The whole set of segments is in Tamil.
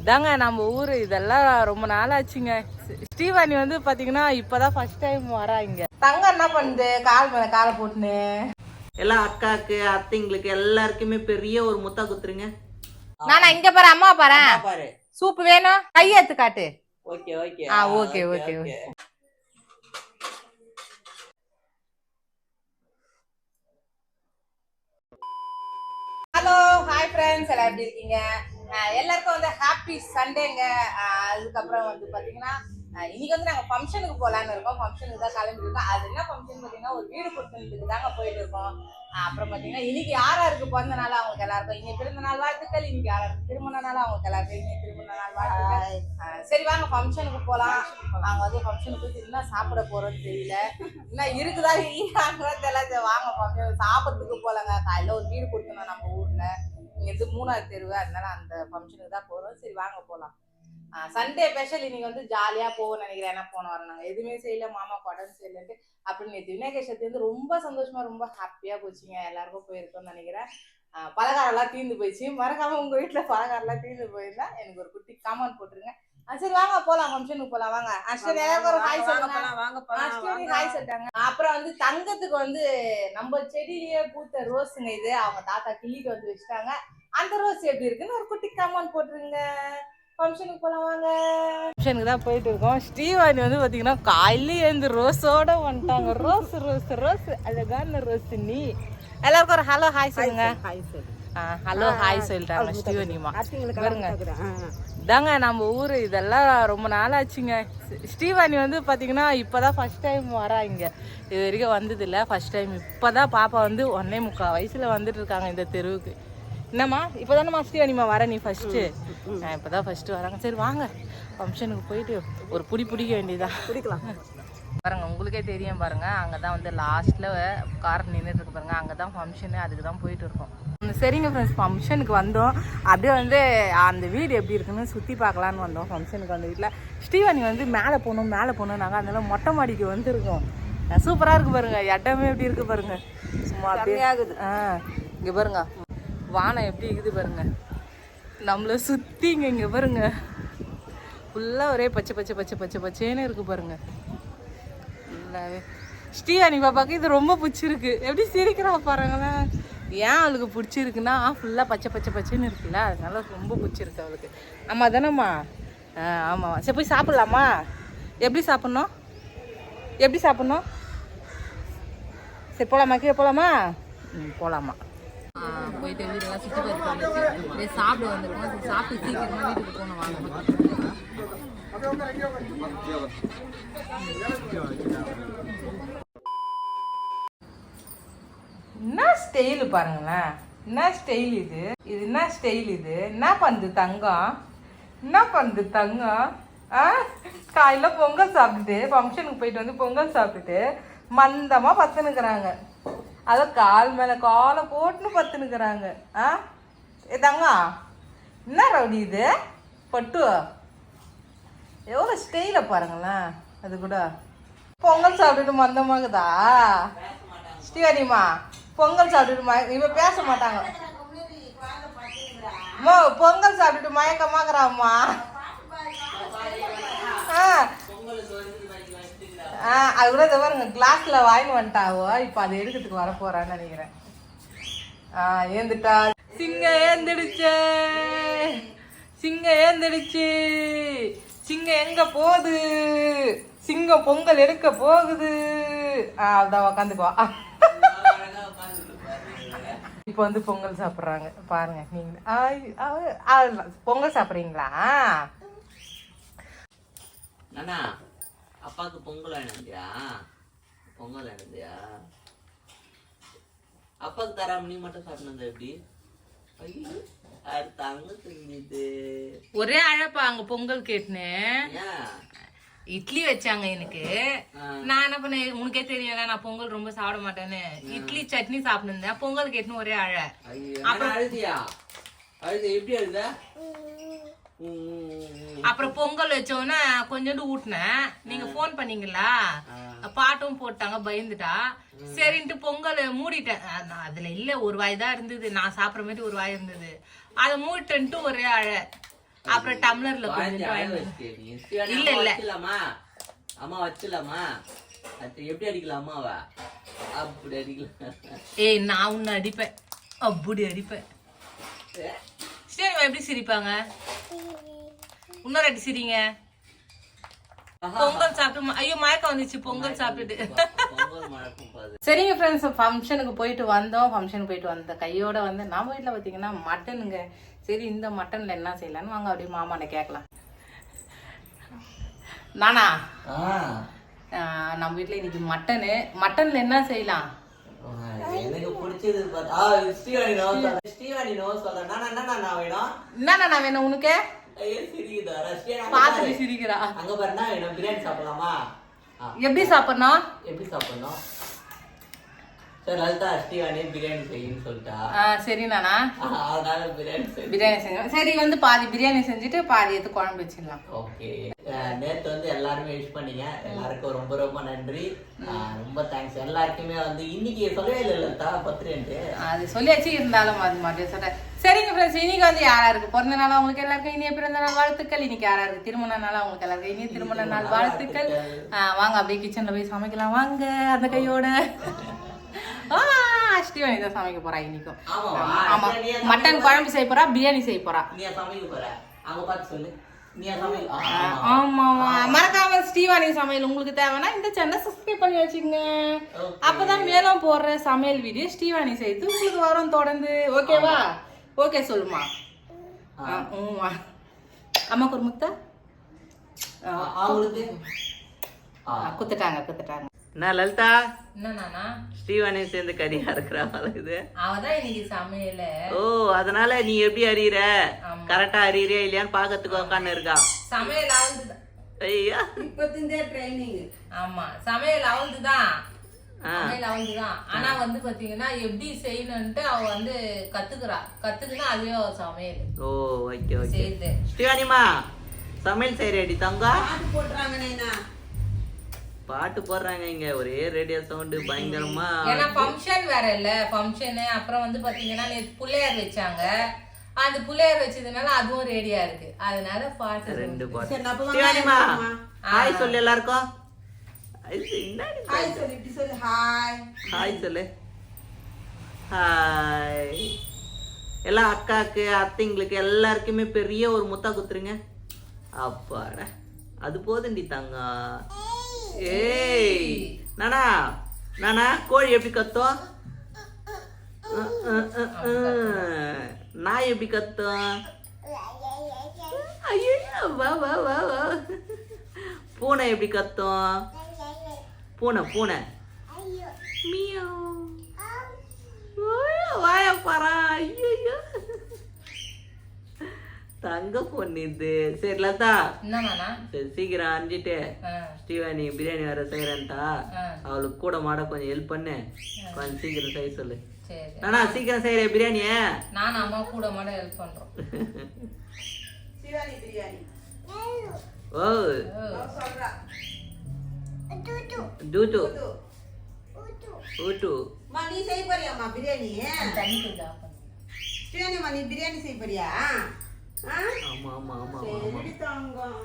இதாங்க நம்ம ஊரு. இதெல்லாம் ரொம்ப நாள் ஆச்சுங்க ஸ்ரீவாணி வந்து பாத்தீங்கன்னா இப்பதான் ஃபர்ஸ்ட் டைம் வரா இங்க தங்க என்ன பண்ணுது? கால் மேல காலை போட்டுன்னு. எல்லாம் அக்காக்கு அத்தைங்களுக்கு எல்லாருக்குமே பெரிய ஒரு முத்தா குத்துருங்க. நானா இங்க பாரு அம்மா பாரு. பாரு. சூப் வேணும்? கையெடுத்து காட்டு. Okay okay. ஆ, okay, okay, okay. Hello hi friends எல்லாம் எப்படி இருக்கீங்க? எல்லாருக்கும் வந்து ஹாப்பி சண்டேங்க அதுக்கப்புறம் வந்து பார்த்தீங்கன்னா இன்னைக்கு வந்து நாங்கள் ஃபங்க்ஷனுக்கு போகலான்னு இருக்கோம். ஃபங்க்ஷனுக்கு தான் கிளம்பி இருக்கோம். அது என்ன ஃபங்க்ஷன் பார்த்தீங்கன்னா ஒரு வீடு கொடுத்ததுக்கு தாங்க போயிட்டு இருக்கோம். அப்புறம் பார்த்தீங்கன்னா இன்னைக்கு யார் யாருக்கு பிறந்த நாள்? அவங்களுக்கு எல்லாருக்கும். இன்னைக்கு பிறந்த நாள் வாழ்த்துக்கள். இன்னைக்கு யாராருக்கு திருமண நாள்? அவங்களுக்கு எல்லாருக்கும் இன்னைக்கு திருமண நாள் வாழ்த்துக்கள். சரி வாங்க ஃபங்க்ஷனுக்கு போகலாம் நாங்கள் வந்து ஃபங்க்ஷனுக்கு என்ன சாப்பிட போறோம்னு தெரியல. இன்னும் இருக்குதா இல்லையாங்களா தெரியல. வாங்க ஃபங்க்ஷன் சாப்பிட்றதுக்கு போகலங்க காலையில் ஒரு வீடு கொடுத்தணும் நம்ம ஊர்ல. இங்கேருந்து மூணாவது தெருவு? அதனால அந்த ஃபங்க்ஷனுக்கு தான் போகிறோம் சரி வாங்க போகலாம் சண்டே ஸ்பெஷல் இன்னைக்கு வந்து ஜாலியாக போவோம்னு நினைக்கிறேன். என்ன போன நாங்கள் எதுவுமே செய்யல. மாமா உடம்பு செய்யலன்ட்டு. அப்படின்னு நேற்று விநாயகர் சதுர்த்தி வந்து ரொம்ப சந்தோஷமா ரொம்ப ஹாப்பியாக போச்சுங்க. எல்லாருக்கும் போயிருக்கோம்னு நினைக்கிறேன். பலகாரம்லாம் தீர்ந்து போயிடுச்சு. மறக்காம உங்க வீட்டில் பலகாரம்லாம் தீர்ந்து போயிருந்தா எனக்கு ஒரு குட்டி காமெண்ட் போட்டுருங்க. சரி வாங்க போலாம். ஃபங்க்ஷனுக்கு போலாம். வாங்க. அஸ்வினி ஒரு ஹாய் சொல்லுங்க அஸ்வினி ஹாய் சொல்லிட்டாங்க அப்புறம் வந்து தங்கத்துக்கு வந்து நம்ம செடியிலேயே பூத்த ரோஸுங்க இது. அவங்க தாத்தா கிள்ளிட்டு வந்து வச்சுட்டாங்க. அந்த ரோஸ் எப்படி இருக்குன்னு ஒரு குட்டி கமெண்ட் போட்டுருங்க. ஃபங்க்ஷனுக்கு போலாம் வாங்க. ஃபங்க்ஷனுக்கு தான் போயிட்டு இருக்கோம். ஸ்ரீவாணி வந்து பார்த்தீங்கன்னா காலையில எழுந்து ரோஸோட வந்துட்டாங்க. ரோஸ் ரோஸ் ரோஸ் அழகான ரோஸ் நீ. எல்லாருக்கும் ஒரு ஹலோ ஹாய் சொல்லுங்க. ஹலோ ஹாய் சொல்லிட்டாங்க ஸ்ரீவாணிமா பாருங்க. இதாங்க நம்ம ஊர் இதெல்லாம் ரொம்ப நாள் ஆச்சுங்க ஸ்ரீவாணி வந்து பார்த்தீங்கன்னா இப்போதான் ஃபர்ஸ்ட் டைம் வரா இங்க இது வரைக்கும் வந்தது இல்லை ஃபர்ஸ்ட் டைம் இப்போதான் பாப்பா வந்து ஒன்னே முக்கால் வயசுல வந்துட்டு இருக்காங்க இந்த தெருவுக்கு. என்னம்மா? இப்போதானம்மா ஸ்ரீவாணிமா வர நீ ஃபர்ஸ்ட்டு இப்போதான் ஃபர்ஸ்ட் வராங்க. சரி வாங்க. ஃபங்க்ஷனுக்கு போயிட்டு ஒரு புடி பிடிக்க வேண்டியதா பிடிக்கலாம். பாருங்க உங்களுக்கே தெரியும் பாருங்க. அங்கே தான் வந்து லாஸ்ட்ல கார் நின்றுட்டு இருக்கு பாருங்க. அங்கே தான் ஃபங்க்ஷனு அதுக்கு தான் போயிட்டு இருக்கோம். சரிங்க ஃப்ரெண்ட்ஸ் ஃபங்க்ஷனுக்கு வந்தோம். அப்படியே வந்து அந்த வீடு எப்படி இருக்குன்னு சுற்றி பார்க்கலான்னு வந்தோம். ஃபங்க்ஷனுக்கு வந்த வீட்டில் ஸ்ரீவாணி வந்து மேலே போகணும் மேலே போகணும் நாங்கள் அதனால மொட்டை மாடிக்கு வந்திருக்கோம். சூப்பராக இருக்கு பாருங்க. இடமே எப்படி இருக்கு பாருங்க. சும்மா அப்படியே ஆகுது ஆ இங்கே பாருங்க. வானம் எப்படி இருக்குது பாருங்க. நம்மளை சுற்றிங்க இங்கே பாருங்க. ஃபுல்லாக ஒரே பச்சை பச்சை பச்சை பச்சை பச்சேன்னு இருக்கு பாருங்க. ஃபுல்லாகவே ஸ்ரீவாணி பாப்பாக்கு இது ரொம்ப பிடிச்சிருக்கு. எப்படி சிரிக்கிறா பாருங்களேன். ஏன் அவளுக்கு பிடிச்சிருக்குன்னா ஃபுல்லாக பச்சை பச்சை பச்சைன்னு இருக்குல்ல. அதனால ரொம்ப பிடிச்சிருக்கு அவளுக்கு. ஆமாம் தானேம்மா? ஆ ஆமாம் சரி போய் சாப்பிட்லாமா? எப்படி சாப்பிட்ணும்? எப்படி சாப்பிட்ணும்? சரி போகலாமா கீழே போகலாமா ம் போகலாமா போயிட்டு வீடெல்லாம் சுற்றி பார்த்து சாப்பிட வந்துருக்கோம் சாப்பிட்டு சீக்கிரமாக வீட்டுக்கு போகணும் வாங்க. என்ன ஸ்டைலு பாருங்களேன். என்ன ஸ்டைல் இது? இது என்ன ஸ்டைல் இது? என்ன பண்ணுது தங்கம்? என்ன பண்ணுது தங்கம்? ஆ? காலையில் பொங்கல் சாப்பிட்டுட்டு ஃபங்க்ஷனுக்கு போயிட்டு வந்து பொங்கல் சாப்பிட்டுட்டு மந்தமாக பத்துனுக்குறாங்க அதை கால் மேலே காலை போட்டுன்னு பத்துனுக்குறாங்க ஆ? ஏ என்ன ரவுடி இது? பட்டு. எவ்வளோ ஸ்டைலை பாருங்களேன் அது கூட. பொங்கல் சாப்பிட்டுட்டு மந்தமாகுதா ஸ்ரீவாணிமா பொங்கல் சாப்பிட்டுட்டு மய இவன் பேச மாட்டாங்க. அம்மா பொங்கல் சாப்பிட்டுட்டு மயக்கமாக்குறாம்மா. ஆ. அது கூட இதை பாருங்க கிளாஸ்ல வாங்கி வந்துட்டாவோ இப்போ அதை எடுக்கிறதுக்கு வர போறான்னு நினைக்கிறேன். ஆ ஏந்துட்டா. சிங்க ஏந்திடுச்சே. சிங்க ஏந்திடுச்சு. சிங்கம் எங்க போகுது? சிங்கம் பொங்கல் எடுக்க போகுது. ஆ அதான் உக்காந்துக்குவா இப்போ வந்து பொங்கல் சாப்பிட்றாங்க. பாருங்க நீங்க. ஆ, பொங்கல் சாப்பிட்றீங்களா? அப்பாவுக்கு பொங்கல் வேணுந்தியா பொங்கல் வேணுந்தியா அப்பாவுக்கு தராம நீ மட்டும் சாப்பிடணும் எப்படி? ஒரே அழப்பா அங்க பொங்கல் கேட்டுனேன். இட்லி வச்சாங்க எனக்கு. நான் என்ன பண்ணேன்? உனக்கே தெரியல நான் பொங்கல் ரொம்ப சாப்பிட மாட்டேன்னு. இட்லி சட்னி சாப்பிட்டுருந்தேன் பொங்கல் கேட்டுன்னு ஒரே அழ. அப்புறம் அழுதியா? அழுது எப்படி அழுத? அப்புறம் பொங்கல் வச்சோன்னே கொஞ்சோண்டு ஊட்டினேன். நீங்க ஃபோன் பண்ணீங்களா? பாட்டும் போட்டாங்க பயந்துட்டா. சரின்ட்டு பொங்கல் மூடிட்டேன். அதுல இல்ல ஒரு வாய் தான் இருந்தது. நான் சாப்பிட்ற மாதிரி ஒரு வாய் இருந்தது. அதை மூடிட்டேன்ட்டு ஒரே அழ. அப்புறம் டம்ளர்ல இல்ல, இல்ல. அம்மா வச்சிடலாமா? அது எப்படி அடிக்கலாம் அம்மாவ? அப்படி அடிக்கலாம். ஏய் நான் உன்னை அடிப்பேன். அப்படி அடிப்பேன். சரி எப்படி சிரிப்பாங்க? இன்னொரு அடி சிரிங்க. பொங்கல் சாப்பிட்டு ஐயோ மயக்கம் வந்துச்சு. பொங்கல் சாப்பிட்டுட்டு. சரிங்க ஃப்ரெண்ட்ஸ் ஃபங்க்ஷனுக்கு போயிட்டு வந்தோம். ஃபங்க்ஷனுக்கு போயிட்டு வந்த கையோட வந்து நம்ம வீட்டில் பார்த்தீங்கன்னா மட்டனுங்க சரி இந்த மட்டனில் என்ன செய்யலான்னு வாங்க அப்படியே மாமாட்ட கேட்கலாம். நானா? நம்ம வீட்டில் இன்னைக்கு மட்டனு மட்டனில் என்ன செய்யலாம்? எனக்கு பிடிச்சது ஆ, ஸ்ரீவாணி நோ நோ சொல்ல நான் வேணும். என்னண்ணா நான் வேணும் உனக்கு? சிரிக்குதா. அங்க பார்த்துட்டு பாரு. சிரிக்கிறா. அங்க பாரு என்ன வேணும். பிரியாணி சாப்பிடலாமா? எப்படி சாப்பிட்ணும்? எப்படி சாப்பிடணும்? சரி நானா? பிரியாணி செஞ்சு. பிரியாணி செஞ்சோம் சரி வந்து பாதி பிரியாணி செஞ்சுட்டு பாதி எடுத்து குழம்பு வச்சிடலாம். ஓகே. நேத்து வந்து எல்லாருமே விஷ் பண்ணீங்க. எல்லாருக்கும் ரொம்ப ரொம்ப நன்றி. ரொம்ப தேங்க்ஸ் எல்லாருக்குமே வந்து இன்னைக்கு சொல்லவே இல்லை அது சொல்லியாச்சு இருந்தாலும் அது மாதிரி சொல்றேன் சரிங்க ஃப்ரெண்ட்ஸ் இன்னைக்கு வந்து யார் யாருக்கு பிறந்த நாள்? அவங்களுக்கு எல்லாருக்கும் இனிய பிறந்த நாள் வாழ்த்துக்கள். இன்னைக்கு யார் யாருக்கு திருமண நாள்? அவங்களுக்கு எல்லாருக்கும் இனிய திருமண நாள் வாழ்த்துக்கள். வாங்க அப்படியே கிச்சன்ல போய் சமைக்கலாம். வாங்க அந்த கையோட. ஆ ஸ்ரீவாணி தான் சமைக்க போறா இன்னைக்கும். ஆமாவா? ஆமா. மட்டன் குழம்பு செய்ய போறா பிரியாணி செய்ய போறா. நீ சமைக்க போற? அங்க பார்த்து சொல்லு. நீ சமைக்க ஆ, ஆமா. ஆமா ஆமா மறக்காம ஸ்ரீவாணி சமையல் உங்களுக்கு தேவைன்னா இந்த சேனலை சப்ஸ்கிரைப் பண்ணி வச்சுக்கோங்க. அப்பதான் மேலும் போடுற சமையல் வீடியோ ஸ்ரீவாணி செய்து உங்களுக்கு வரும் தொடர்ந்து. ஓகேவா ஓகே சொல்லுமா. ஆ. ஆ, உம்மா. அம்மாக்கு ஒரு முத்தா? ஆ, அவங்களுக்கு. குத்துட்டாங்க குத்துட்டாங்க. என்ன லலிதா? என்ன நானா ஸ்ரீவாணி சேர்ந்து கறியா இருக்கிற இது? அவதான் இன்னைக்கு சமையல. ஓ அதனால நீ எப்படி அறியற ஆமா. கரெக்டா அறியறியா இல்லையான்னு பாக்கிறதுக்கு உட்காந்து இருக்கா? சமையல் அவள்துதான் ஐயா. ஆமா சமையல் அவள்துதான் ஆ. சமையல் அவள்துதான் ஆனா வந்து பாத்தீங்கன்னா எப்படி செய்யணும்ட்டு அவ வந்து கத்துக்கிறா. கத்துக்கினா அதுவே அவ சமையல். ஓ ஓகே ஓகே செய்யுது ஸ்ரீவாணிமா சமையல் செய்யறடி தங்கா பாட்டு போடுறாங்க இங்க. ஒரே ரேடியோ சவுண்ட் பயங்கரமா ஏன்னா ஃபங்க்ஷன் வேற இல்ல. ஃபங்க்ஷனு அப்புறம் வந்து பாத்தீங்கன்னா நேத்து புள்ளையார் வச்சாங்க. அந்த புள்ளையார் வச்சதுனால அதுவும் ரெடியா இருக்கு. அதனால பாட்டு ரெண்டு பாட்டு. ஸ்ரீவாணிமா ஹாய் சொல்லு எல்லாருக்கும். ஹாய் சொல்லு இப்படி சொல்லு. ஹாய். ஹாய் சொல்லு. ஹாய். எல்லா அக்காக்கு அத்தைங்களுக்கு எல்லாருக்குமே பெரிய ஒரு முத்தா குத்துருங்க. அப்பாடா. அது போதுண்டி தங்கம். ஏய் நானா நானா கோழி எப்படி கத்தும். நாய் எப்படி கத்தும்? ஐயோ வா வா வா வா. பூனை எப்படி கத்தும்? பூனை பூனை. ஓய், வாய பாரா ஐயோ தங்க பொண்ணு இது. சரி லதா. சரி சீக்கிரம் அஞ்சிட்டு ஸ்ரீவாணி பிரியாணி வேற செய்யறேன்டா அவளுக்கு கூட மாட கொஞ்சம் ஹெல்ப் பண்ணு. கொஞ்சம் சீக்கிரம் செய்ய சொல்லு. நானா சீக்கிரம் செய்யற பிரியாணிய? நானும் அம்மா கூட மாட ஹெல்ப் பண்றோம். ஓ. டூட்டு. ஊட்டு நீ செய்ய போறியாம்மா பிரியாணி? தண்ணி நீ பிரியாணி செய்ய போறியா? ஆமா ஆமா ஆமா ஆமா. ஆமா சரி தங்கம்.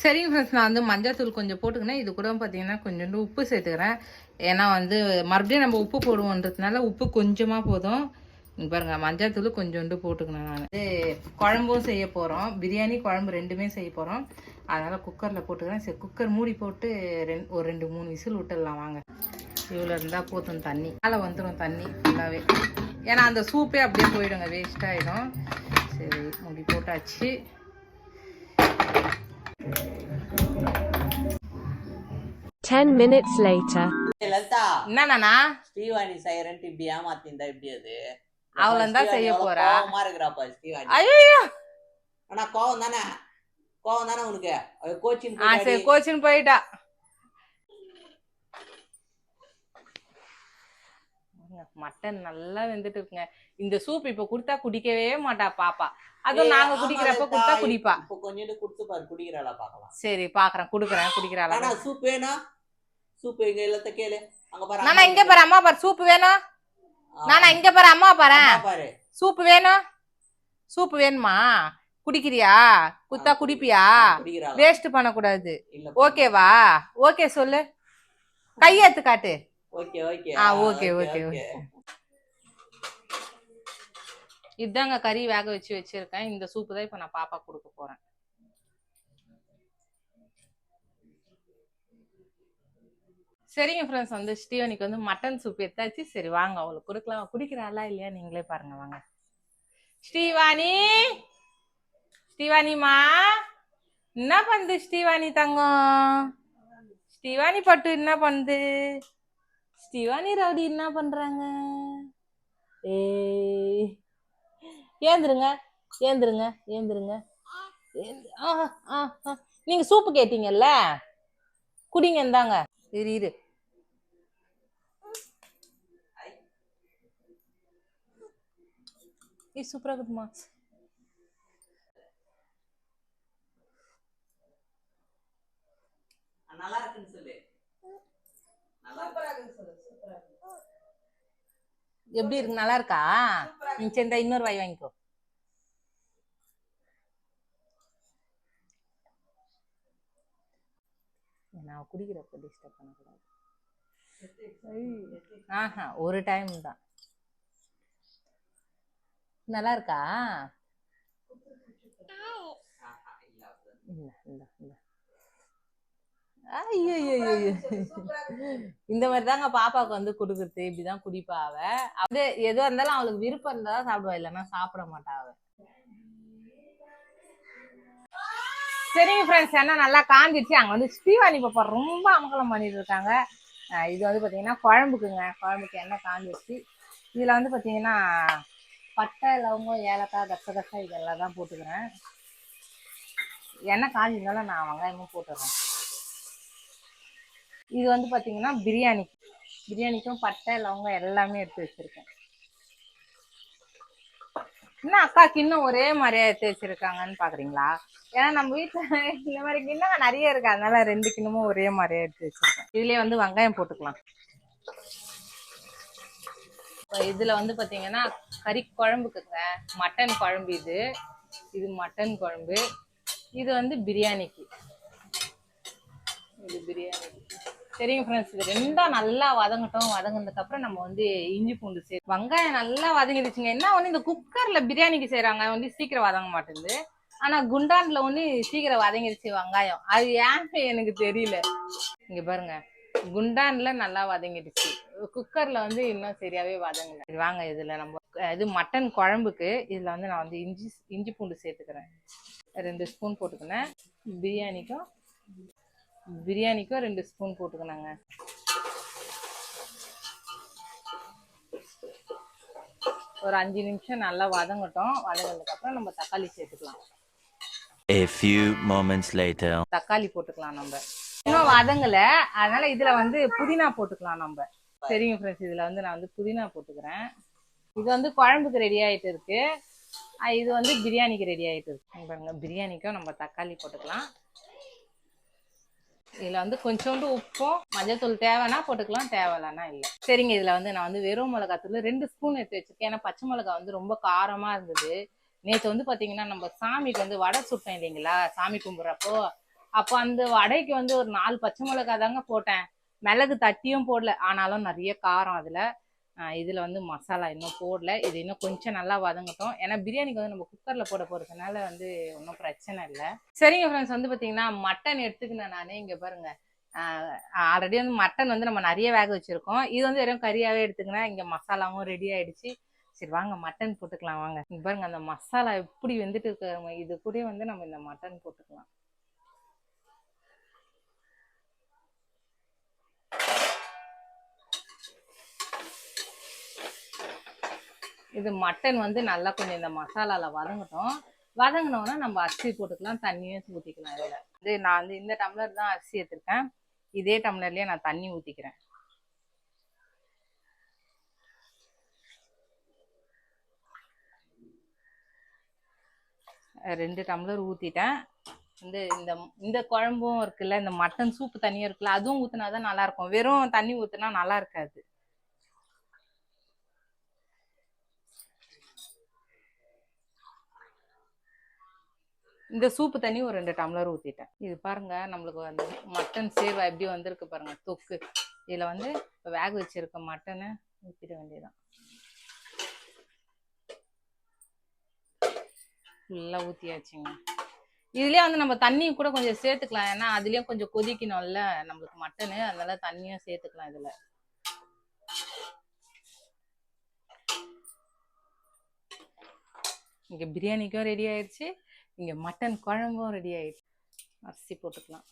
சரிங்க ஃப்ரெண்ட்ஸ் நான் வந்து மஞ்சள்தூள் கொஞ்சம் போட்டுக்கினேன். இது கூட பார்த்தீங்கன்னா கொஞ்சோண்டு உப்பு சேர்த்துக்கிறேன். ஏன்னா வந்து மறுபடியும் நம்ம உப்பு போடுவோன்றதுனால உப்பு கொஞ்சமாக போதும். இங்க பாருங்க மஞ்சள்தூள் கொஞ்சோண்டு போட்டுக்கினேன் நான். இது குழம்பும் செய்ய போகிறோம் பிரியாணி குழம்பு ரெண்டுமே செய்ய போகிறோம் அதனால் குக்கரில் போட்டுக்கிறேன். சரி குக்கர் மூடி போட்டு ரெண்டு ஒரு ரெண்டு மூணு விசில் விட்டுடலாம் வாங்க. இவ்வளோ இருந்தால் போதும் தண்ணி. மேலே வந்துடும் தண்ணி ஃபுல்லாகவே ஏன்னா அந்த சூப்பே அப்படியே போயிடுங்க வேஸ்ட் ஆகிடும் சரி மூடி போட்டாச்சு. Minutes later. ஏய், லலிதா. என்னண்ணா ஸ்ரீவாணி செய்யறேன்ட்டு இப்படி ஏமாத்திருந்தா எப்படி அது? அவளும் தான் செய்ய போறா. இருக்கிறாப்பா ஐயோ ஆனா கோவம் தானே? கோவம் தானே உனக்கு? கோச்சிங் ஆ சரி கோச்சின்னு போயிட்டா. மட்டன் நல்லா வெந்துட்டு இருக்குங்க. இந்த சூப் இப்ப குடுத்தா குடிக்கவே மாட்டா பாப்பா. அதுவும் நாங்க குடிக்கிறப்ப குடுத்தா குடிப்பா. இப்போ கொஞ்சோண்டு குடுத்து பாரு குடிக்கிறாளா பார்க்கலாம் சரி பாக்குறேன் குடுக்குறேன் குடிக்கிறாளா. ஆனா சூப் வேணும் சூப் எங்க இல்லத்த கேளு. அங்க பாரு நானா இங்க பாரு அம்மா பாரு சூப் வேணும் ஆ, நானா இங்க பாரு அம்மா பாரு. பாரு. சூப் வேணும் சூப் வேணுமா? குடிக்கிறியா? குத்தா குடிப்பியா? வேஸ்ட் பண்ணக்கூடாது. ஓகேவா? ஓகே சொல்லு. கையெத்து காட்டு. Okay okay. ஆ, okay, okay, இதாங்க கறி வேக வச்சு வச்சிருக்கேன். இந்த சூப்பு தான் இப்ப நான் பாப்பா கொடுக்க போறேன். சரிங்க ஃப்ரெண்ட்ஸ் வந்து ஸ்டீவனுக்கு வந்து மட்டன் சூப் எடுத்தாச்சு. சரி வாங்க. அவளுக்கு கொடுக்கலாம். குடிக்கிறாளா இல்லையா? நீங்களே பாருங்க வாங்க. ஸ்ரீவாணி ஸ்ரீவாணிமா என்ன பண்ணுது ஸ்ரீவாணி தங்கம்? ஸ்ரீவாணி பட்டு என்ன பண்ணுது ஸ்ரீவாணி ரவுடி என்ன பண்றாங்க? ஏய். ஏந்திருங்க. ஏந்திருங்க. ஏந்திருங்க. ஆ, ஆ, நீங்க சூப்பு கேட்டீங்கல்ல? குடிங்க இந்தாங்க. இரு இரு. ஏய் சூப்பரா இருக்குமா நல்லா இருக்குன்னு சொல்லு. எப்படி இருக்கு? நல்லா இருக்கா? நீ சேர்ந்தா இன்னொரு வாய் வாங்கிக்கோ. நான் குடிக்கிறப்ப டிஸ்டர்ப் பண்ணக்கூடாது. ஆஹா ஒரு டைம் தான். நல்லா இருக்கா இந்த மாதிரி தாங்க பாப்பாவுக்கு வந்து கொடுக்குறது. இப்படிதான் குடிப்பா அவ. அது எதுவா இருந்தாலும் அவளுக்கு விருப்பம் இருந்தா தான் சாப்பிடுவா இல்லைன்னா சாப்பிட மாட்டா அவ. சரிங்க ஃப்ரெண்ட்ஸ் என்ன நல்லா காஞ்சிச்சு அங்க வந்து ஸ்ரீவாணி பாப்பா ரொம்ப அமகலம் பண்ணிட்டு இருக்காங்க. இது வந்து பாத்தீங்கன்னா குழம்புக்குங்க. குழம்புக்கு எண்ணெய் காஞ்சிச்சு இதுல வந்து பாத்தீங்கன்னா பட்டை லவங்கம் ஏலக்காய் கசகசா இதெல்லாம் தான் போட்டுக்கிறேன். எண்ணெய் காஞ்சிருந்தாலும் நான் வெங்காயமும் போட்டுறேன். இது வந்து பார்த்தீங்கன்னா பிரியாணி. பிரியாணிக்கும் பட்டை லவங்கம் எல்லாமே எடுத்து வச்சிருக்கேன். என்ன அக்கா கிண்ணம் ஒரே மாதிரியா எடுத்து வச்சிருக்காங்கன்னு பாக்குறீங்களா? ஏன்னா நம்ம வீட்டுல இந்த மாதிரி கிண்ணம் நிறைய இருக்கு. அதனால ரெண்டு கிண்ணமும் ஒரே மாதிரியா எடுத்து வச்சிருக்கேன். இதுலயே வந்து வெங்காயம் போட்டுக்கலாம். இதுல வந்து பாத்தீங்கன்னா கறி குழம்புக்குங்க மட்டன் குழம்பு இது. இது மட்டன் குழம்பு. இது வந்து பிரியாணிக்கு. இது பிரியாணி சரிங்க ஃப்ரெண்ட்ஸ் இது ரெண்டும் நல்லா வதங்கட்டும். வதங்கினதுக்கப்புறம் நம்ம வந்து இஞ்சி பூண்டு சே வெங்காயம் நல்லா வதங்கிடுச்சுங்க. என்ன ஒன்று இந்த குக்கரில் பிரியாணிக்கு செய்கிறாங்க வந்து சீக்கிரம் வதங்க மாட்டேங்குது. ஆனால் குண்டான்ல ஒன்று சீக்கிரம் வதங்கிடுச்சு வெங்காயம். அது ஏன் எனக்கு தெரியல. இங்கே பாருங்க குண்டான்ல நல்லா வதங்கிடுச்சு. குக்கர்ல வந்து இன்னும் சரியாவே வதங்கல. வாங்க இதுல நம்ம இது மட்டன் குழம்புக்கு இதுல வந்து நான் வந்து இஞ்சி இஞ்சி பூண்டு சேர்த்துக்கிறேன். ரெண்டு ஸ்பூன் போட்டுக்கினேன். பிரியாணிக்கும் பிரியாணிக்கும் ரெண்டு ஸ்பூன் போட்டுக்கணுங்க ஒரு அஞ்சு நிமிஷம் நல்லா வதங்கட்டும். வதங்கினதுக்கு அப்புறம் நம்ம தக்காளி சேர்த்துக்கலாம். A few moments later. தக்காளி போட்டுக்கலாம் நம்ம. இன்னும் வதங்கல. அதனால இதுல வந்து புதினா போட்டுக்கலாம் நம்ம. சரிங்க ஃப்ரெண்ட்ஸ் இதுல வந்து நான் வந்து புதினா போட்டுக்கிறேன். இது வந்து குழம்புக்கு ரெடி ஆயிட்டு இருக்கு. இது வந்து பிரியாணிக்கு ரெடி ஆயிட்டு இருக்கு. பாருங்க பிரியாணிக்கும் நம்ம தக்காளி போட்டுக்கலாம். இதுல வந்து கொஞ்சோண்டு உப்பும் மஞ்சத்தூள் தேவைன்னா போட்டுக்கலாம் தேவையில்லன்னா இல்லை. சரிங்க இதுல வந்து நான் வந்து வெறும் மிளகாத்தூள் ரெண்டு ஸ்பூன் எடுத்து வச்சிருக்கேன். ஏன்னா பச்சை மிளகா வந்து ரொம்ப காரமா இருந்தது. நேற்று வந்து பாத்தீங்கன்னா நம்ம சாமிக்கு வந்து வடை சுட்டோம் இல்லைங்களா? சாமி கும்பிட்றப்போ. அப்போ அந்த வடைக்கு வந்து ஒரு நாலு பச்சை மிளகா தாங்க போட்டேன். மிளகு தட்டியும் போடல. ஆனாலும் நிறைய காரம் அதில். இதில் வந்து மசாலா இன்னும் போடல. இது இன்னும் கொஞ்சம் நல்லா வதங்கட்டும். ஏன்னா பிரியாணிக்கு வந்து நம்ம குக்கரில் போட போகிறதுனால வந்து ஒன்றும் பிரச்சனை இல்லை. சரிங்க ஃப்ரெண்ட்ஸ் வந்து பார்த்தீங்கன்னா மட்டன் எடுத்துக்கினேன் நானே இங்கே பாருங்கள் ஆல்ரெடி வந்து மட்டன் வந்து நம்ம நிறைய வேக வச்சுருக்கோம். இது வந்து வெறும் கறியாகவே எடுத்துக்கினா இங்கே மசாலாவும் ரெடி ஆகிடுச்சு சரி வாங்க மட்டன் போட்டுக்கலாம் வாங்க. இங்க பாருங்க அந்த மசாலா எப்படி வெந்துட்டு இருக்கிறவங்க இது கூட வந்து நம்ம இந்த மட்டன் போட்டுக்கலாம். இது மட்டன் வந்து நல்லா கொஞ்சம் இந்த மசாலாவில் வதங்கட்டும். வதங்கினோன்னா நம்ம அரிசி போட்டுக்கலாம் தண்ணியும் ஊற்றிக்கலாம் இதில். இது நான் வந்து இந்த டம்ளர் தான் அரிசி எடுத்திருக்கேன். இதே டம்ளர்லேயே நான் தண்ணி ஊற்றிக்கிறேன் ரெண்டு டம்ளர் ஊற்றிட்டேன் வந்து இந்த இந்த குழம்பும் இருக்குல்ல இந்த மட்டன் சூப்பு தண்ணியும் இருக்குல்ல அதுவும் ஊற்றினா தான் நல்லாயிருக்கும் வெறும் தண்ணி ஊற்றினா நல்லா இருக்காது. இந்த சூப்பு தண்ணி ஒரு ரெண்டு டம்ளர் ஊற்றிட்டேன் இது பாருங்க நம்மளுக்கு வந்து மட்டன் சேவை எப்படி வந்திருக்கு பாருங்க தொக்கு. இதில் வந்து இப்போ வேக வச்சிருக்க மட்டனை ஊற்றிட வேண்டியதுதான். ஃபுல்லாக ஊற்றியாச்சுங்க இதுலேயே வந்து நம்ம தண்ணி கூட கொஞ்சம் சேர்த்துக்கலாம். ஏன்னா அதுலேயும் கொஞ்சம் கொதிக்கணும்ல நம்மளுக்கு மட்டனு அதனால தண்ணியும் சேர்த்துக்கலாம் இதில். இங்கே பிரியாணிக்கும் ரெடி ஆயிடுச்சு. இங்கே மட்டன் குழம்பும் ரெடி ஆகிடுச்சு அரிசி போட்டுக்கலாம்.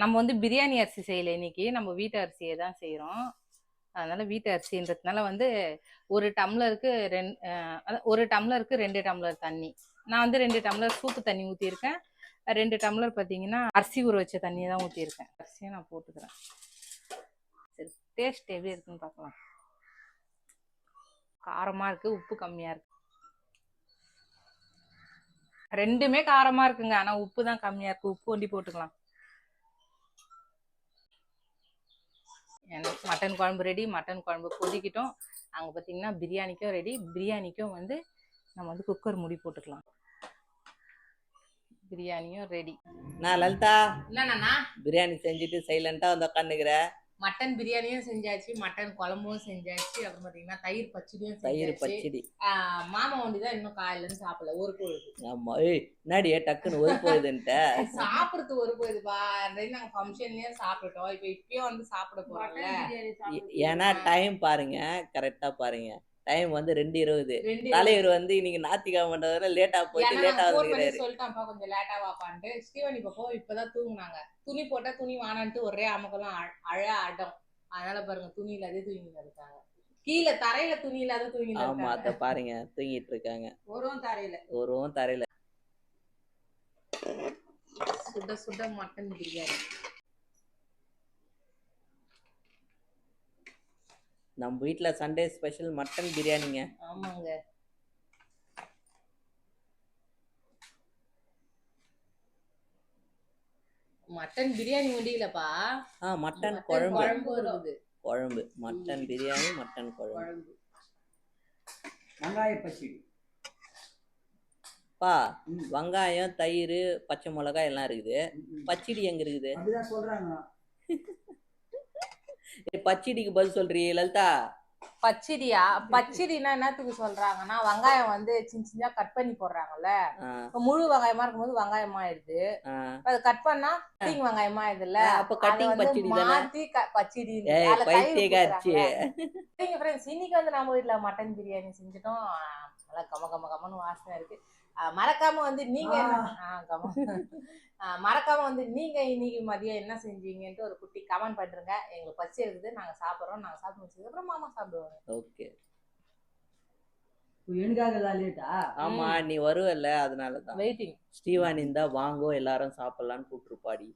நம்ம வந்து பிரியாணி அரிசி செய்யலை இன்னைக்கு. நம்ம வீட்டு அரிசியை தான் செய்கிறோம் அதனால் வீட்டு அரிசின்றதுனால வந்து ஒரு டம்ளருக்கு ரெண்டு ஒரு டம்ளருக்கு ரெண்டு டம்ளர் தண்ணி. நான் வந்து ரெண்டு டம்ளர் சூப்பு தண்ணி ஊற்றியிருக்கேன் ரெண்டு டம்ளர் பார்த்தீங்கன்னா அரிசி ஊற வச்ச தண்ணியை தான் ஊற்றிருக்கேன் அரிசியை நான் போட்டுக்கிறேன். சரி டேஸ்ட் எப்படி இருக்குன்னு பார்க்கலாம். காரமாக இருக்குது உப்பு கம்மியாக இருக்குது ரெண்டுமே காரமாக இருக்குங்க. ஆனால் உப்பு தான் கம்மியாக இருக்குது உப்பு ஒண்டி போட்டுக்கலாம். எனக்கு மட்டன் குழம்பு ரெடி மட்டன் குழம்பு கொதிக்கிட்டோம். அங்கே பார்த்தீங்கன்னா பிரியாணிக்கும் ரெடி பிரியாணிக்கும் வந்து நம்ம வந்து குக்கர் மூடி போட்டுக்கலாம். பிரியாணியும் ரெடி நான் லலிதா. என்னண்ணா பிரியாணி செஞ்சுட்டு சைலண்டா வந்து உட்காந்துக்கிற மட்டன் பிரியாணியும் செஞ்சாச்சு மட்டன் குழம்பும் செஞ்சாச்சு அப்புறம் பார்த்தீங்கன்னா தயிர் பச்சடியும் தயிர் பச்சடி. மாமா ஒண்டி தான் இன்னும் காலையில சாப்பிடல ஒரு பொழுது. ஆமா ஏய் என்னடி டக்குன்னு ஒரு போகுதுன்ட்ட சாப்பிடுறது ஒரு பொழுதுப்பா ஆல்ரெடி நாங்க ஃபங்க்ஷன்லயே சாப்பிட்டோம் இப்ப இப்பயும் வந்து சாப்பிட போறோம்ல. ஏ- ஏன்னா டைம் பாருங்க கரெக்டா பாருங்க. டைம் வந்து ரெண்டு இருபது. தலைவர் வந்து இன்னைக்கு ஞாத்திக்கிழமைன்றதுல லேட்டா போயிட்டு லேட்டா வந்துக்கிறாரு சொல்லிட்டான்ப்பா கொஞ்சம் லேட்டா வாப்பான்ட்டு ஸ்டீவன் இப்ப போ இப்பதான் தூங்குனாங்க. துணி போட்டா துணி வானான்ட்டு ஒரே அமக்கெல்லாம் அழ- அடம். அதனால பாருங்க துணி இல்லாத தூங்கிட்டு இருக்காங்க. கீழே தரையில துணி இல்லாத தூங்கிட்டு ஆமா அத பாருங்க தூங்கிட்டு இருக்காங்க. ஒரும் தரையில. ஒருவும் தரையில. சுட சுட மட்டன் பிரியாணி. நம்ம வீட்ல சண்டே ஸ்பெஷல் மட்டன் பிரியாணிங்க. ஆமாங்க. மட்டன் பிரியாணி முடியலப்பா. ஆ மட்டன் குழம்பு. குழம்பு இருக்குது குழம்பு. மட்டன் பிரியாணி மட்டன் குழம்பு. வெங்காய பச்சடி. பா வெங்காயம் தயிர் பச்சை மிளகாய் எல்லாம் இருக்குது. பச்சடி எங்க இருக்குது? அப்படிதான் சொல்றாங்க. பச்சடிக்கு பதில் சொல்றியே லலிதா? பச்சடியா? பச்சடினா என்னத்துக்கு சொல்றாங்கன்னா வெங்காயம் வந்து சின்ன சின்னதா கட் பண்ணி போடுறாங்கல்ல. முழு வெங்காயமா இருக்கும்போது வெங்காயமா ஆயிடுது அது கட் பண்ணா கட்டிங் வெங்காயமா ஆயிடுதுல்ல அப்ப வந்து பச்சடி? மாத்தி பச்சடி இன்னைக்கு வந்து நம்ம வீட்ல மட்டன் பிரியாணி செஞ்சுட்டோம். நல்லா கம கம கமன்னு வாசனை இருக்கு. மறக்காம வந்து நீங்க மறக்காம வந்து நீங்க இன்னைக்கு மதியம் என்ன செஞ்சீங்கன்ட்டு ஒரு குட்டி கமெண்ட் பண்ணுங்க எங்களுக்கு பசி இருக்குது நாங்க சாப்பிடுறோம். நாங்க சாப்பிட்டு முடிச்சதுக்கு அப்புறம் மாமா சாப்பிடுவாங்க. ஓகே. ஆமா நீ வருவல்ல அதனாலதான். வெயிட்டிங் ஸ்டீவான் இருந்தா வாங்கோ எல்லாரும் சாப்பிடலான்னு கூப்பிட்டுருப்பாடி.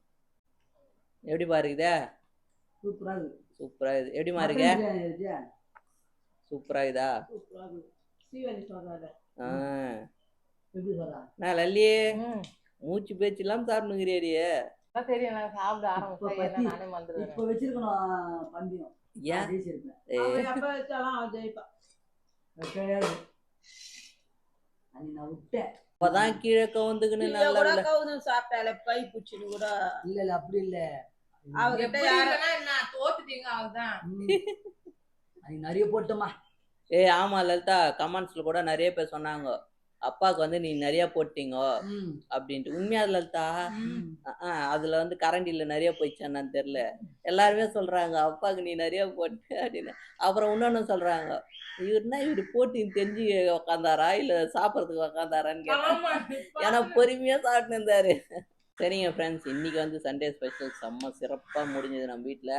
எப்படி பாருக்குதே சூப்பரா இருக்கு. சூப்பரா இது பிரியாணி இருக்கியா? சூப்பரா இதா சூப்பரா இருக்கு. ஸ்ரீவலி சொல்றாரு ஆ. நான் லல்லி ம். மூச்சு பேச்சு இல்லாம சாப்பிடுங்கிறியே அதான் தெரியும் நான் சாப்பிட ஆரம்பிச்சா இப்ப என்ன நானே வந்துடுவேன் இப்ப வச்சிருக்கணும் பந்தயம். ஏன்? ஜெயிச்சிருப்பேன் ஏய், எப்ப வச்சாலும் அவன் ஜெயிப்பான் கிடையாது. அன்னைக்கு நான் விட்டேன். அப்பதான் கீழே கவுந்துக்குன்னு இல்ல நல்லா கூட இல்ல. கவுதும் சாப்பிட்டால பை புடிச்சுன்னு கூட. இல்ல இல்ல அப்படி இல்ல. அவர்கிட்ட எப்படி யார இல்லைன்னா என்ன தோத்துட்டீங்க. அன்னைக்கு நிறைய போட்டோமா. ஏய் ஆமா லலிதா கமெண்ட்ஸ்ல கூட நிறைய பேர் சொன்னாங்க. அப்பாவுக்கு வந்து நீ நிறைய போட்டீங்க. அப்படின்ட்டு. உண்மையா லலிதா? அதுல வந்து கரண்டில நிறைய போயிடுச்சான்னு தெரியல. எல்லாருமே சொல்றாங்க அப்பாவுக்கு நீ நிறைய போட்ட அப்படின்னு. அப்புறம் இன்னொன்னு சொல்றாங்க இவருனா இவரு போட்டு தெரிஞ்சு உக்காந்தாரா? இல்ல சாப்பிடறதுக்கு உக்காந்தாரான்னு கேட்டேன் ஏன்னா பொறுமையா சாப்பிட்டு இருந்தாரு. சரிங்க ஃப்ரெண்ட்ஸ் இன்னைக்கு வந்து சண்டே ஸ்பெஷல் செம்ம சிறப்பா முடிஞ்சது நம்ம வீட்ல.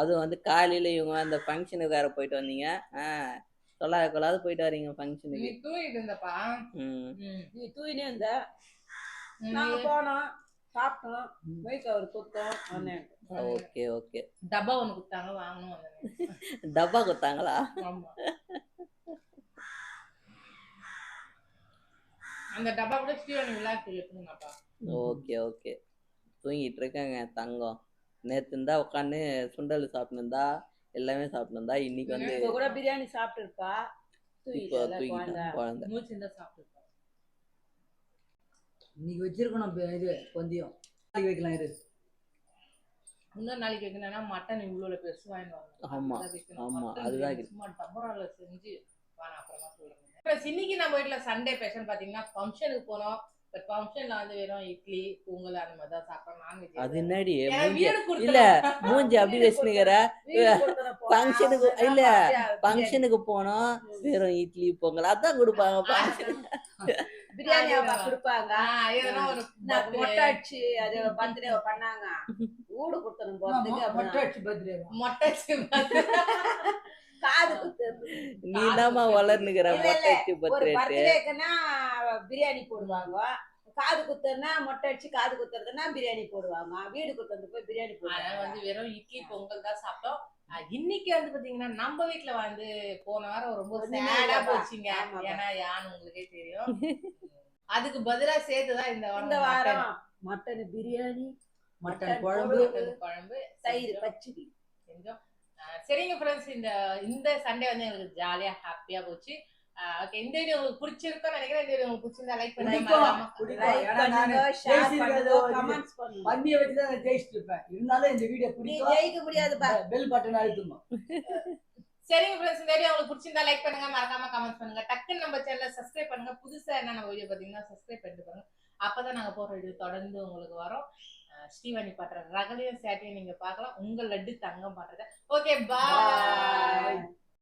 அதுவும் வந்து காலையில இவங்க அந்த ஃபங்க்ஷனுக்கு வேற போயிட்டு வந்தீங்க. சொல்லாத கொள்ளாத போயிட்டு வரீங்க நீ ஃபங்க்ஷனுக்கு தூங்கிட்டு இருந்தப்பா. ம். நீ தூயினே இருந்த. நாங்க போனோம் சாப்பிட்டோம் வைக்க அவர் குத்தோம் ஓகே ஓகே. டப்பா ஒண்ணு கொடுத்தாங்க வாங்கணும் வந்தேன். டப்பா கொடுத்தாங்களா? ஆமா. அந்த டப்பா கூட ஸ்டீவன் விளையாட்டு எடுத்துங்கப்பா ஓகே ஓகே. தூங்கிட்டு இருக்காங்க தங்கம். நேத்து இருந்தா உட்காந்து சுண்டல் சாப்பிட்டுருந்தா எல்லாமே சாப்பிட்டுருந்தா இன்னைக்கு வந்து இப்ப கூட பிரியாணி சாப்பிட்டு இருப்பா இப்போ தூங்கிட்டான் குழந்தை. மூச்சு இருந்தா சாப்பிட்டு இன்னைக்கு வச்சிருக்கணும் இப்ப இது கொஞ்சம் நாளைக்கு வைக்கலாம் இரு. இன்னொரு நாளைக்கு வைக்கணும்னா மட்டன் இவ்வளோ பெருசு வாங்கிடுவாங்க ஆமா, ஆமா, அதுதான். சும்மா டபரால செஞ்சு வாங்க அப்புறமா சொல்லுங்க. Friends, இன்னைக்கு நம்ம வீட்ல சண்டே ஸ்பெஷல் பாத்தீங்கன்னா ஃபங்க்ஷனுக்கு போனோம். அது என்னடி. இல்ல மூஞ்சி அப்படி ஃபங்க்ஷனுக்கு இல்ல ஃபங்க்ஷனுக்கு போனோம். வெறும் இட்லி பொங்கல். அதான் கொடுப்பாங்க. பிரியாணி கொடுப்பாங்க. மொட்டை அடிச்சு அது பர்த்டே பண்ணாங்க. ஊடு கொடுத்தணும் போறதுக்கு மொட்டை அப்புறம் அடிச்சு பர்த்டே மொட்டை அடிச்சு காது குத்துறது நீ இல்ல, இல்ல. மொட்டை பிரியாணி போடுவாங்க. காது குத்துறதுனா மொட்டை அடிச்சு காது குத்துறதுன்னா பிரியாணி போடுவாங்க. வீடு குத்துறது போய் பிரியாணி போடுவாங்க. வந்து வெறும் இட்லி பொங்கல் தான் சாப்பிட்டோம். இன்னைக்கு வந்து பாத்தீங்கன்னா நம்ம வீட்ல வந்து போன வாரம் ரொம்ப சேடா. போச்சுங்க. ஏன்னா யான்னு உங்களுக்கே தெரியும். அதுக்கு பதிலா சேர்த்துதான் இந்த இந்த வாரம் மட்டன், பிரியாணி மட்டன் குழம்பு குழம்பு தயிர். பச்சடி. செஞ்சோம். சரிங்க ஃப்ரெண்ட்ஸ் இந்த இந்த சண்டே வந்து எங்களுக்கு ஜாலியா ஹாப்பியா போச்சு. ஓகே இந்த வீடியோ உங்களுக்கு பிடிச்சிருக்கும்னு நினைக்கிறேன். இந்த வீடியோ உங்களுக்கு பிடிச்சிருந்தா லைக் பண்ணுங்க. பண்ணியை வச்சு தான் ஜெயிச்சுட்டு இருப்பேன். இருந்தாலும் இந்த வீடியோ பிடிக்கும். ஜெயிக்க முடியாது பா பெல் பட்டன் அழுத்தணும் சரிங்க ஃப்ரெண்ட்ஸ் இந்த வீடியோ உங்களுக்கு பிடிச்சிருந்தா லைக் பண்ணுங்க. மறக்காம கமெண்ட் பண்ணுங்க. டக்குன்னு நம்ம சேனலை சப்ஸ்கிரைப் பண்ணுங்க. புதுசா என்ன நம்ம வீடியோ பாத்தீங்கன்னா சப்ஸ்கிரைப் பண்ணிட்டு பாருங்க அப்பதான் நாங்க போற வீடியோ தொடர்ந்து உங்களுக்கு வரும். ஸ்ரீவாணி பாட்டுற ரகலையும் சேட்டையும் நீங்க பார்க்கலாம். உங்க லட்டு தங்கம் பண்றத ஓகே பாய்